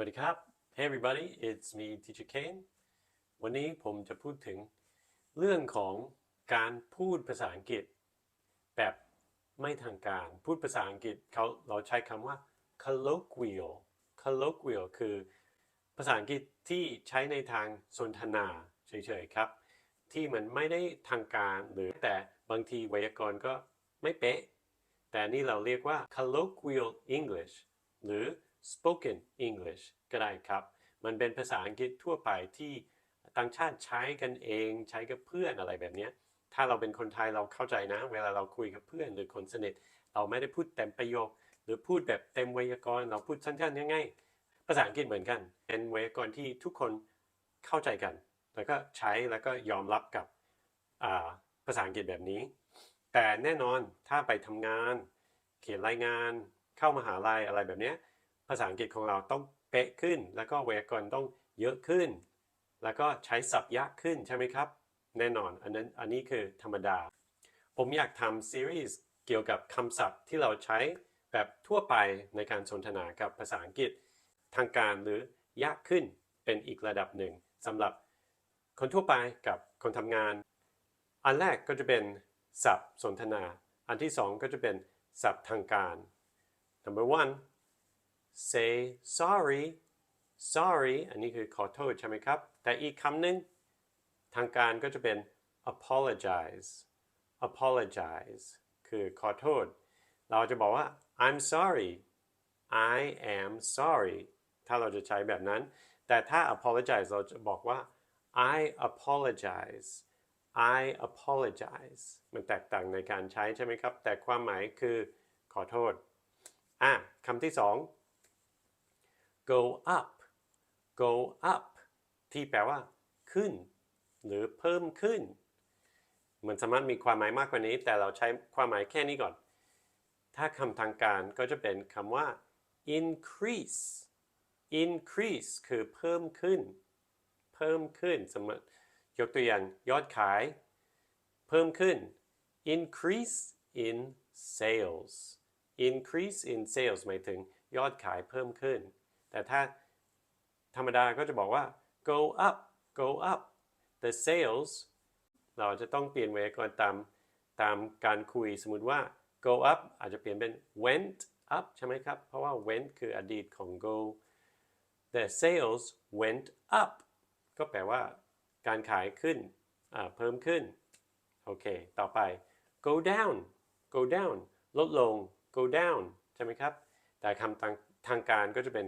วัสดีครับ Hey everybody it's me teacher Kane วันนี้ผมจะพูดถึงเรื่องของการพูดภาษาอังกฤษ แบบไม่ทางการ พูดภาษาอังกฤษเขาเราใช้คำว่า colloquial colloquial คือ ภาษาอังกฤษที่ใช้ในทางสนทนาเฉยๆครับ ที่มันไม่ได้ทางการหรือแต่บางทีไวยากรณ์ก็ไม่เป๊ะ แต่นี่เราเรียกว่า colloquial English หรือ spoken English ก็ได้ครับ มันเป็นภาษาอังกฤษทั่วไปที่ต่างชาติใช้กันเองใช้กับเพื่อนอะไรแบบนี้ ถ้าเราเป็นคนไทยเราเข้าใจนะ เวลาเราคุยกับเพื่อนหรือคนสนิท เราไม่ได้พูดเต็มประโยค หรือพูดแบบเต็มไวยากรณ์เราพูดสั้นๆง่ายๆภาษาอังกฤษเหมือนกัน เป็นไวยากรณ์ที่ทุกคนเข้าใจกัน แล้วก็ใช้แล้วก็ยอมรับกับภาษาอังกฤษแบบนี้ แต่แน่นอนถ้าไปทำงาน เขียนรายงาน เข้ามหาลัยอะไรแบบนี้ ภาษาอังกฤษของเราต้องเป๊ะขึ้น แล้วก็ไวยากรณ์ต้องเยอะขึ้น แล้วก็ใช้ศัพท์ยากขึ้นใช่ไหมครับ แน่นอนอันนั้นอันนี้คือธรรมดา ผมอยากทำซีรีส์เกี่ยวกับคำศัพท์ที่เราใช้แบบทั่วไปในการสนทนากับภาษาอังกฤษทางการหรือยากขึ้นเป็นอีกระดับหนึ่งสำหรับคนทั่วไปกับคนทำงาน อันแรกก็จะเป็นศัพท์สนทนา อันที่สองก็จะเป็นศัพท์ทางการ number one say sorry sorry อันนี้คือขอโทษใช่ไหมครับ แต่อีกคำหนึ่งทางการก็จะเป็น apologize apologize คือขอโทษ เราจะบอกว่า I'm sorry I am sorry ถ้าเราจะใช้แบบนั้น แต่ถ้า apologize เราจะบอกว่า I apologize I apologize มันแตกต่างในการใช้ใช่ไหมครับ แต่ความหมายคือขอโทษ อะคำที่สอง go up go up ที่แปลว่า ขึ้น หรือเพิ่มขึ้น มันสามารถมีความหมายมากกว่านี้ แต่เราใช้ความหมายแค่นี้ก่อน ถ้าคำทางการก็จะเป็นคำว่า increase increase คือเพิ่มขึ้น เพิ่มขึ้นสมมติยกตัวอย่างยอดขาย เพิ่มขึ้น increase in sales increase in sales หมายถึงยอดขายเพิ่มขึ้น แต่ถ้าธรรมดาก็จะบอกว่า go up go up the sales เราจะต้องเปลี่ยนไวกรณ์ตามตามการคุยสมมติว่า go up อาจจะเปลี่ยนเป็น went up ใช่ไหมครับ เพราะว่า went คืออดีตของ go the sales went up ก็แปลว่าการขายขึ้น เพิ่มขึ้น โอเค ต่อไป go down go down ลดลง go down ใช่ไหมครับ แต่คำทางทางการก็จะเป็น